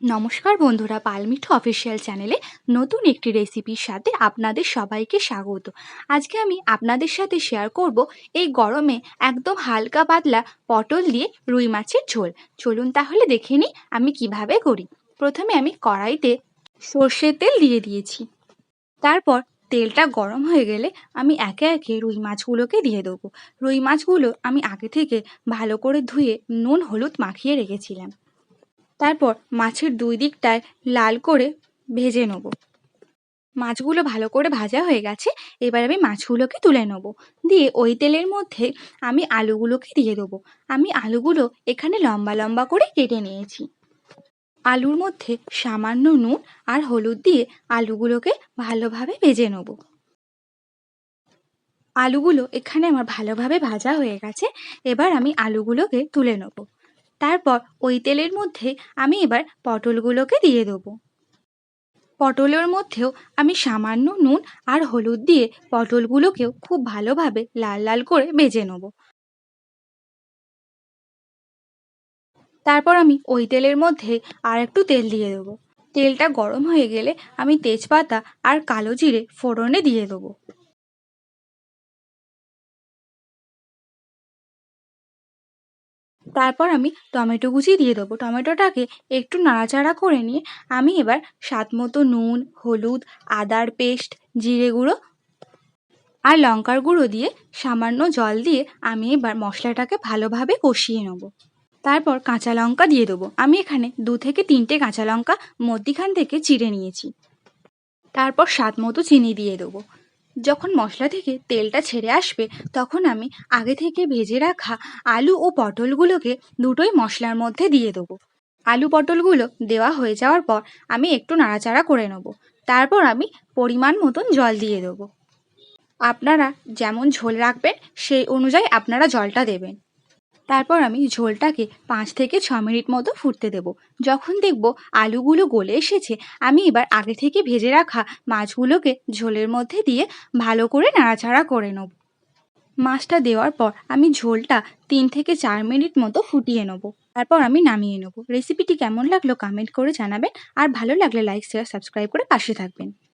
নমস্কার বন্ধুরা, পালমিঠু অফিসিয়াল চ্যানেলে নতুন একটি রেসিপির সাথে আপনাদের সবাইকে স্বাগত। আজকে আমি আপনাদের সাথে শেয়ার করব এই গরমে একদম হালকা পাতলা পটল দিয়ে রুই মাছের ঝোল। চলুন তাহলে দেখে নিই আমি কীভাবে করি। প্রথমে আমি কড়াইতে সর্ষের তেল দিয়ে দিয়েছি। তারপর তেলটা গরম হয়ে গেলে আমি একে একে রুই মাছগুলোকে দিয়ে দেবো। রুই মাছগুলো আমি আগে থেকে ভালো করে ধুয়ে নুন, হলুদ মাখিয়ে রেখেছিলাম। তারপর মাছের দুই দিকটায় লাল করে ভেজে নেব। মাছগুলো ভালো করে ভাজা হয়ে গেছে, এবার আমি মাছগুলোকে তুলে নেব। দিয়ে ওই তেলের মধ্যে আমি আলুগুলোকে দিয়ে দেবো। আমি আলুগুলো এখানে লম্বা লম্বা করে কেটে নিয়েছি। আলুর মধ্যে সামান্য নুন আর হলুদ দিয়ে আলুগুলোকে ভালোভাবে ভেজে নেব। আলুগুলো এখানে আমার ভালোভাবে ভাজা হয়ে গেছে, এবার আমি আলুগুলোকে তুলে নেব। তারপর ওই তেলের মধ্যে আমি এবার পটলগুলোকে দিয়ে দেবো। পটলের মধ্যেও আমি সামান্য নুন আর হলুদ দিয়ে পটলগুলোকেও খুব ভালোভাবে লাল লাল করে ভেজে নেব। তারপর আমি ওই তেলের মধ্যে আর একটু তেল দিয়ে দেবো। তেলটা গরম হয়ে গেলে আমি তেজপাতা আর কালো জিরে ফোড়নে দিয়ে দেবো। তারপর আমি টমেটো কুচি দিয়ে দেবো। টমেটোটাকে একটু নাড়াচাড়া করে নিয়ে আমি এবার স্বাদ মতো নুন, হলুদ, আদার পেস্ট, জিরে গুঁড়ো আর লঙ্কার গুঁড়ো দিয়ে সামান্য জল দিয়ে আমি এবার মশলাটাকে ভালোভাবে কষিয়ে নেব। তারপর কাঁচা লঙ্কা দিয়ে দেবো। আমি এখানে দু থেকে তিনটে কাঁচা লঙ্কা মধ্যিখান থেকে চিড়ে নিয়েছি। তারপর স্বাদ মতো চিনি দিয়ে দেবো। যখন মশলা থেকে তেলটা ছেড়ে আসবে, তখন আমি আগে থেকে ভেজে রাখা আলু ও পটলগুলোকে দুটোই মশলার মধ্যে দিয়ে দেবো। আলু পটলগুলো দেওয়া হয়ে যাওয়ার পর আমি একটু নাড়াচাড়া করে নেব। তারপর আমি পরিমাণ মতন জল দিয়ে দেবো। আপনারা যেমন ঝোল রাখবেন, সেই অনুযায়ী আপনারা জলটা দেবেন। তারপর আমি ঝোলটাকে পাঁচ থেকে ছ মিনিট মতো ফুটতে দেব। যখন দেখব আলুগুলো গলে এসেছে, আমি এবার আগে থেকে ভেজে রাখা মাছগুলোকে ঝোলের মধ্যে দিয়ে ভালো করে নাড়াচাড়া করে নেব। মাছটা দেওয়ার পর আমি ঝোলটা তিন থেকে চার মিনিট মতো ফুটিয়ে নেব। তারপর আমি নামিয়ে নেব। রেসিপিটি কেমন লাগল কমেন্ট করে জানাবেন। আর ভালো লাগলে লাইক, শেয়ার, সাবস্ক্রাইব করে পাশে থাকবেন।